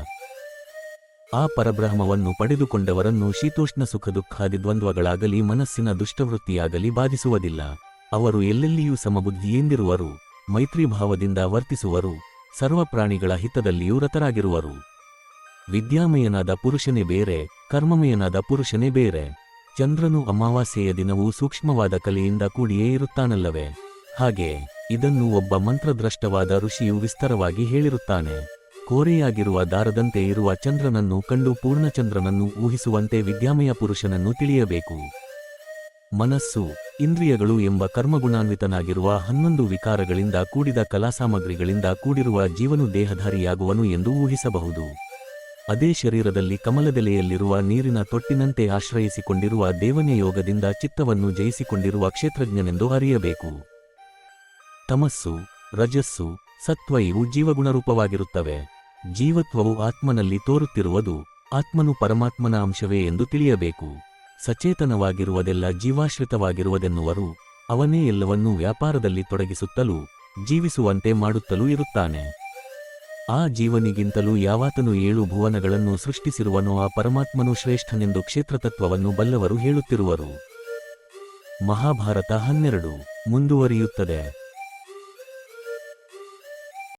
ಆ ಪರಬ್ರಹ್ಮವನ್ನು ಪಡೆದುಕೊಂಡವರನ್ನು ಶೀತೋಷ್ಣ ಸುಖ ದುಃಖಾದಿ ದ್ವಂದ್ವಗಳಾಗಲಿ ಮನಸ್ಸಿನ ದುಷ್ಟವೃತ್ತಿಯಾಗಲಿ ಬಾಧಿಸುವುದಿಲ್ಲ. ಅವರು ಎಲ್ಲೆಲ್ಲಿಯೂ ಸಮಬುದ್ಧಿಯಿಂದಿರುವರು, ಮೈತ್ರಿಭಾವದಿಂದ ವರ್ತಿಸುವರು, ಸರ್ವ ಪ್ರಾಣಿಗಳ ಹಿತದಲ್ಲಿಯೂ ರತರಾಗಿರುವರು ವಿದ್ಯಾಮಯನಾದ ಪುರುಷನೇ ಬೇರೆ, ಕರ್ಮಮಯನಾದ ಪುರುಷನೇ ಬೇರೆ. ಚಂದ್ರನು ಅಮಾವಾಸ್ಯೆಯ ದಿನವೂ ಸೂಕ್ಷ್ಮವಾದ ಕಲೆಯಿಂದ ಕೂಡಿಯೇ ಇರುತ್ತಾನಲ್ಲವೇ? ಹಾಗೆ, ಇದನ್ನು ಒಬ್ಬ ಮಂತ್ರದ್ರಷ್ಟವಾದ ಋಷಿಯು ವಿಸ್ತಾರವಾಗಿ ಹೇಳಿರುತ್ತಾನೆ. ಕೋರೆಯಾಗಿರುವ ದಾರದಂತೆ ಇರುವ ಚಂದ್ರನನ್ನು ಕಂಡು ಪೂರ್ಣಚಂದ್ರನನ್ನು ಊಹಿಸುವಂತೆ ವಿದ್ಯಾಮಯ ಪುರುಷನನ್ನು ತಿಳಿಯಬೇಕು. ಮನಸ್ಸು, ಇಂದ್ರಿಯಗಳು ಎಂಬ ಕರ್ಮಗುಣಾನ್ವಿತನಾಗಿರುವ ಹನ್ನೊಂದು ವಿಕಾರಗಳಿಂದ ಕೂಡಿದ ಕಲಾಸಾಮಗ್ರಿಗಳಿಂದ ಕೂಡಿರುವ ಜೀವನು ದೇಹಧಾರಿಯಾಗುವನು ಎಂದು ಊಹಿಸಬಹುದು. ಅದೇ ಶರೀರದಲ್ಲಿ ಕಮಲದೆಲೆಯಲ್ಲಿರುವ ನೀರಿನ ತೊಟ್ಟಿನಂತೆ ಆಶ್ರಯಿಸಿಕೊಂಡಿರುವ ದೇವನ್ಯ ಯೋಗದಿಂದ ಚಿತ್ತವನ್ನು ಜಯಿಸಿಕೊಂಡಿರುವ ಕ್ಷೇತ್ರಜ್ಞನೆಂದು ಅರಿಯಬೇಕು. ತಮಸ್ಸು, ರಜಸ್ಸು ಸತ್ವ ಇವು ಜೀವಗುಣರೂಪವಾಗಿರುತ್ತವೆ. ಜೀವತ್ವವು ಆತ್ಮನಲ್ಲಿ ತೋರುತ್ತಿರುವುದು ಆತ್ಮನು ಪರಮಾತ್ಮನ ಅಂಶವೇ ಎಂದು ತಿಳಿಯಬೇಕು. ಸಚೇತನವಾಗಿರುವುದೆಲ್ಲ ಜೀವಾಶ್ರಿತವಾಗಿರುವುದೆನ್ನುವರು, ಅವನೇ ಎಲ್ಲವನ್ನೂ ವ್ಯಾಪಾರದಲ್ಲಿ ತೊಡಗಿಸುತ್ತಲೂ ಜೀವಿಸುವಂತೆ ಮಾಡುತ್ತಲೂ ಇರುತ್ತಾನೆ. ಆ ಜೀವನಿಗಿಂತಲೂ ಯಾವಾತನು ಏಳು ಭುವನಗಳನ್ನು ಸೃಷ್ಟಿಸಿರುವನು ಆ ಪರಮಾತ್ಮನು ಶ್ರೇಷ್ಠನೆಂದು ಕ್ಷೇತ್ರತತ್ವವನ್ನು ಬಲ್ಲವರು ಹೇಳುತ್ತಿರುವರು. ಮಹಾಭಾರತ ಹನ್ನೆರಡು ಮುಂದುವರಿಯುತ್ತದೆ.